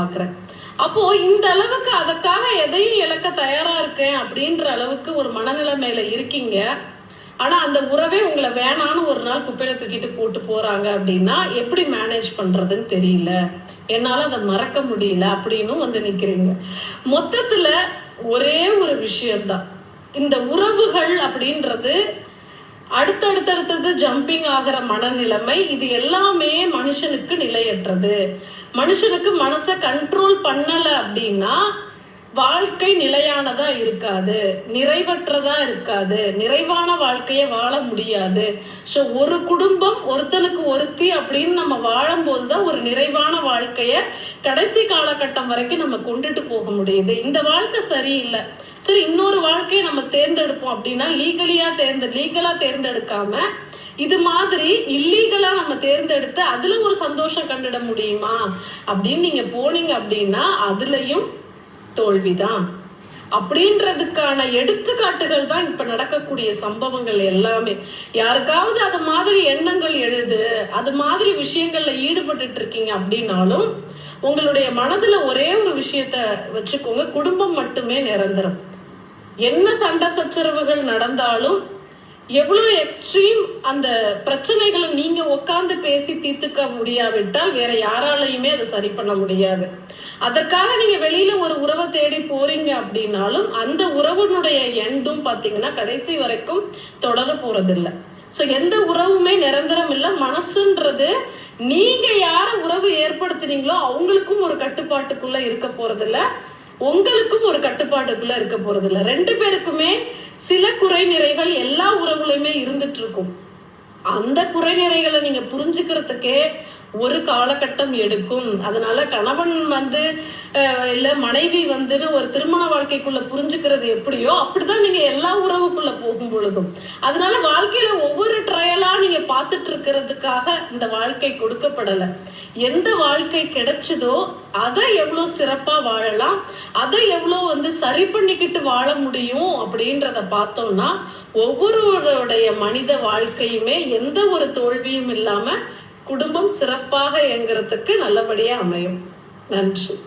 பாக்குறேன் அப்போ இந்த அளவுக்கு அதுக்காக எதையும் இழக்க தயாரா இருக்கேன் அப்படின்ற அளவுக்கு ஒரு மனநிலைமையில இருக்கீங்க. ஆனா அந்த உறவே உங்களை வேணான்னு ஒரு நாள் குப்பையில தூக்கிட்டு போட்டு போறாங்க அப்படின்னா எப்படி மேனேஜ் பண்றதுன்னு தெரியல. என்னால அதை மறக்க முடியல அப்படின்னும் வந்து நிக்கிறீங்க. மொத்தத்துல ஒரே ஒரு விஷயம்தான். இந்த உறவுகள் அப்படின்றது அடுத்தடுத்தடுத்தது ஜம்பிங் ஆகிற மனநிலைமை இது எல்லாமே மனுஷனுக்கு நிலையற்றது. மனுஷனுக்கு மனசை கண்ட்ரோல் பண்ணலை அப்படின்னா வாழ்க்கை நிலையானதா இருக்காது நிறைவற்றதா இருக்காது நிறைவான வாழ்க்கையை வாழ முடியாது. ஸோ ஒரு குடும்பம் ஒருத்தனுக்கு ஒருத்தி அப்படின்னு நம்ம வாழும்போது தான் ஒரு நிறைவான வாழ்க்கைய கடைசி காலகட்டம் வரைக்கும் நம்ம கொண்டுட்டு போக முடியுது. இந்த வாழ்க்கை சரியில்லை. சரி இன்னொரு வாழ்க்கையை நம்ம தேர்ந்தெடுப்போம் அப்படின்னா லீகலியா தேர்ந்த லீகலா தேர்ந்தெடுக்காம இது மாதிரி இல்லீகலா நம்ம தேர்ந்தெடுத்து அதுல ஒரு சந்தோஷம் கண்டுட முடியுமா? அப்படின்னு நீங்க போனீங்க அப்படின்னா அதுலயும் தோல்விதான். அப்படின்றதுக்கான எடுத்துக்காட்டுகள் தான் இப்ப நடக்கக்கூடிய சம்பவங்கள் எல்லாமே. யாருக்காவது அது மாதிரி எண்ணங்கள் எழுது அது மாதிரி விஷயங்கள்ல ஈடுபட்டு இருக்கீங்க அப்படின்னாலும் உங்களுடைய மனதுல ஒரே ஒரு விஷயத்த வச்சுக்கோங்க குடும்பம் மட்டுமே நிரந்தரம். என்ன சண்டை சச்சரவுகள் நடந்தாலும் எவ்வளவு எக்ஸ்ட்ரீம் அந்த பிரச்சனைகளை நீங்க உட்கார்ந்து பேசி தீர்த்துக்க முடியாவிட்டால் வேற யாராலையுமே அதை சரி பண்ண முடியாது. அதற்காக நீங்க வெளியில ஒரு உறவை தேடி போறீங்க அப்படின்னாலும் அந்த உறவுனுடைய எண்டும் பாத்தீங்கன்னா கடைசி வரைக்கும் தொடர போறதில்லை. ஸோ எந்த உறவுமே நிரந்தரம் இல்லை. மனசுன்றது நீங்க யார உறவு ஏற்படுத்துனீங்களோ அவங்களுக்கும் ஒரு கட்டுப்பாட்டுக்குள்ள இருக்க போறதில்ல. உங்களுக்கும் ஒரு கட்டுப்பாட்டுக்குள்ள இருக்க போறதில்ல. ரெண்டு பேருக்குமே சில குறை நிறைகள் எல்லா உறவுலையுமே இருந்துட்டு இருக்கும். அந்த குறைநிறைகளை நீங்க புரிஞ்சுக்கிறதுக்கே ஒரு காலகட்டம் எடுக்கும். அதனால கணவன் வந்து இல்ல மனைவி வந்து ஒரு திருமண வாழ்க்கைக்குள்ள புரிஞ்சுக்கிறது எப்படியோ அப்படிதான் நீங்க எல்லா உறவுக்குள்ள போகும் பொழுதும். அதனால வாழ்க்கையில ஒவ்வொரு ட்ரையலா நீங்க பார்த்துட்டு இருக்கிறதுக்காக இந்த வாழ்க்கை கொடுக்கப்படல. எந்த வாழ்க்கை கிடைச்சதோ அதை எவ்வளவு சிறப்பா வாழலாம் அதை எவ்வளவு வந்து சரி பண்ணிக்கிட்டு வாழ முடியும் அப்படின்றத பார்த்தோம்னா ஒவ்வொருவருடைய மனித வாழ்க்கையுமே எந்த ஒரு தோல்வியும் இல்லாம குடும்பம் சிறப்பாக இயங்குறதுக்கு நல்லபடியாக அமையும். நன்றி.